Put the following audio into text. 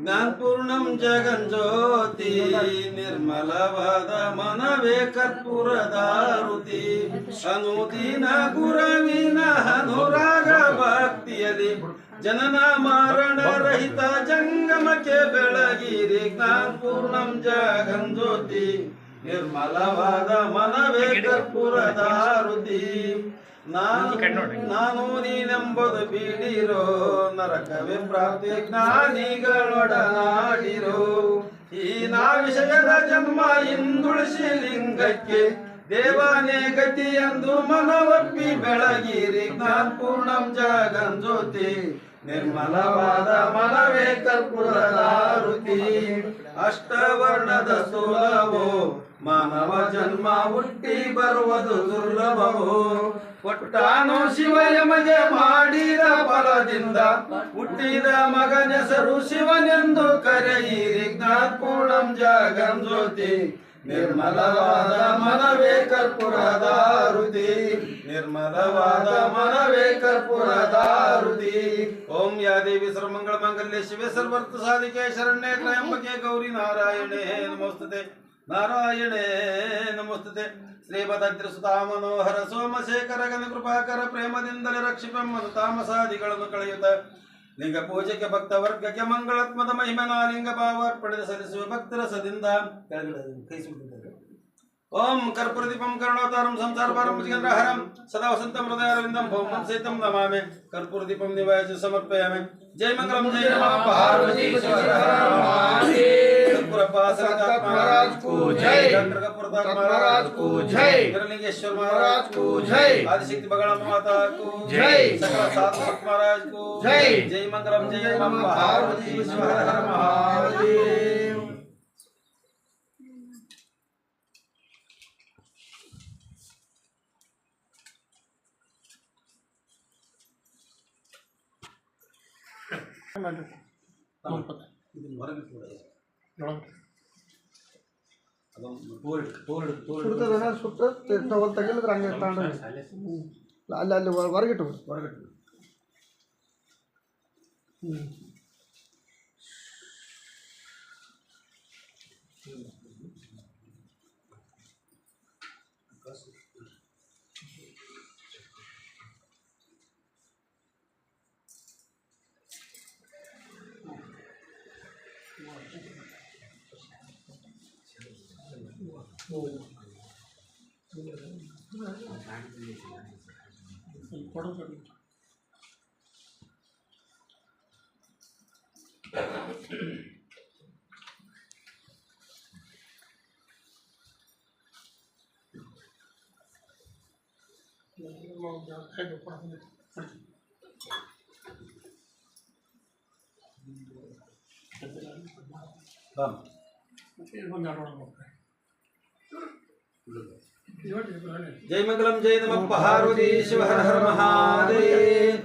ಜ್ಞಾನಪೂರ್ಣಂ ಜಗಜ್ಯೋತಿ ನಿರ್ಮಲವಾದ ಮನವೇ ಕರ್ಪೂರದಾರುತಿ. ಅನುದಿನ ಗುರವಿನ ಅನುರಾಗ ಭಕ್ತಿಯಲ್ಲಿ ಜನನ ಮಾರಣ ರಹಿತ ಜಂಗಮಕ್ಕೆ ಬೆಳಗಿರಿ. ಜ್ಞಾನಪೂರ್ಣಂ ಜಗಜ್ಯೋತಿ ನಿರ್ಮಲವಾದ ಮನವೇ ಕರ್ಪೂರದಾರುತಿ. ನಾನು ನಾನು ನೀನೆಂಬುದು ಬೀಡಿರೋ ನರಕವೇ ಪ್ರಾಪ್ತಿ ಜ್ಞಾನಿಗಳೊಡನಾಡಿರೋ ಈ ನಾ ವಿಷಯದ ಜನ್ಮ ಹಿಂದುಳಿಸಿ ಲಿಂಗಕ್ಕೆ ದೇವಾನೇ ಗತಿ ಎಂದು ಮನವಪ್ಪಿ ಬೆಳಗಿರಿ. ಜ್ಞಾನಪೂರ್ಣಂ ಜಗನ್ ಜ್ಯೋತಿ. ನಿರ್ಮಲವಾದ ಮನವೇ ಕರ್ಪೂರದಾರುತಿ ಅಷ್ಟವರ್ಣದ ಸುಲಭೋ ಮಾನವ ಜನ್ಮ ಹುಟ್ಟಿ ಬರುವುದು ದುರ್ಲಭವೋ. ಕೊಟ್ಟಾನು ಶಿವಯಮಗೆ ಮಾಡಿದ ಫಲದಿಂದ ಹುಟ್ಟಿದ ಮಗನೆಸರು ಶಿವನೆಂದು ಕರೆಯಿರಿ. ಜ್ಞಾನಪೂರ್ಣಂ ಜಗನ್ ಜ್ಯೋತಿ. ನಿರ್ಮಲವಾದ ಮನವೇ ಕರ್ಪೂರದಾರುತಿ ನಿರ್ಮಲವಾದ ಮನವೇ ಕರ್ಪೂರದಾರುತಿ ಓಂ ಯಾದೇವಿ ಸರ್ವ ಮಂಗಳ ಮಂಗಲ್ಯ ಶಿವೆ ಸರ್ವರ್ಥ ಸಾಧಿಕೆ ಶರಣ್ಯ ತ್ರಯಂಬಕೆ ಗೌರಿ ನಾರಾಯಣೇ ನಮೋಸ್ತುತೆ. ನಾರಾಯಣೇ ನಮೋಸ್ತುತೆ. ಶ್ರೀಪದದ್ರಿ ಸುತಾ ಮನೋಹರ ಸೋಮಶೇಖರ ಗಣ ಕೃಪಾಕರ ಪ್ರೇಮದಿಂದಲೇ ರಕ್ಷಿಪೆಂಬ ತಾಮಸಾದಿಗಳನ್ನು ಕಳೆಯುತ್ತ. ಲಿಂಗ ಪೂಜೆಗೆ ಭಕ್ತ ವರ್ಗಕ್ಕೆ ಮಂಗಳಾತ್ಮದ ಮಹಿಮನ ಲಿಂಗ ಭಾವ ಅರ್ಪಣೆ ಸಲ್ಲಿಸುವ ಭಕ್ತರ ಸದಿಂದ ಕೆಳಗಡೆ ಕೈ ಸುಟ್ಟಿದ್ದಾರೆ ಓಂ ಕರ್ಪೂರದೀಪಂ ಕರುಣಾತಾರಂ ಸಂಸಾರ ಭಾರಂ ಭುಜಗೇಂದ್ರಹರಂ ಸದಾ ವಸಂತಂ ಹೃದಯಾರವಿಂದಂ ಭೌಮಂ ಸೇತಂ ನಮಾಮಿ ಕರ್ಪೂರದೀಪಂ ನಿವಾಯ ಸಮರ್ಪಯಾಮಿ ಜೈ ಮಂಗಲಂ ಜೈ ನಮಃ ಪಾರ್ವತಿ महाराज को जय। महाराज को जय। गिरलिंगेश्वर महाराज को जय। आदिशक्ति बगड़ा माता को जय। सकल साधु संत महाराज को जय। जय मंगलम जय नमः पार्वती हर हर महादेव ಇದನ್ನ ಹೊರಗೆ ಕೂಡ ಅದೊಂದು ತೋರಿಡು ತೋರಿಡು ತೋರಿಡು ಸುಡ್ತದ ಸುಟ್ಟ ಟವಲ್ ತಗಿಲಿದ್ರೆ ಹಂಗೆ ತಗೊಂಡು ಅಲ್ಲಿ ಅಲ್ಲಿ ಹೊರ- ಹೊರಗಿಟ್ಟು 다음. 일본 나라로 먹어요. जय मंगलम जय नम। पहारो हर हर महादेव।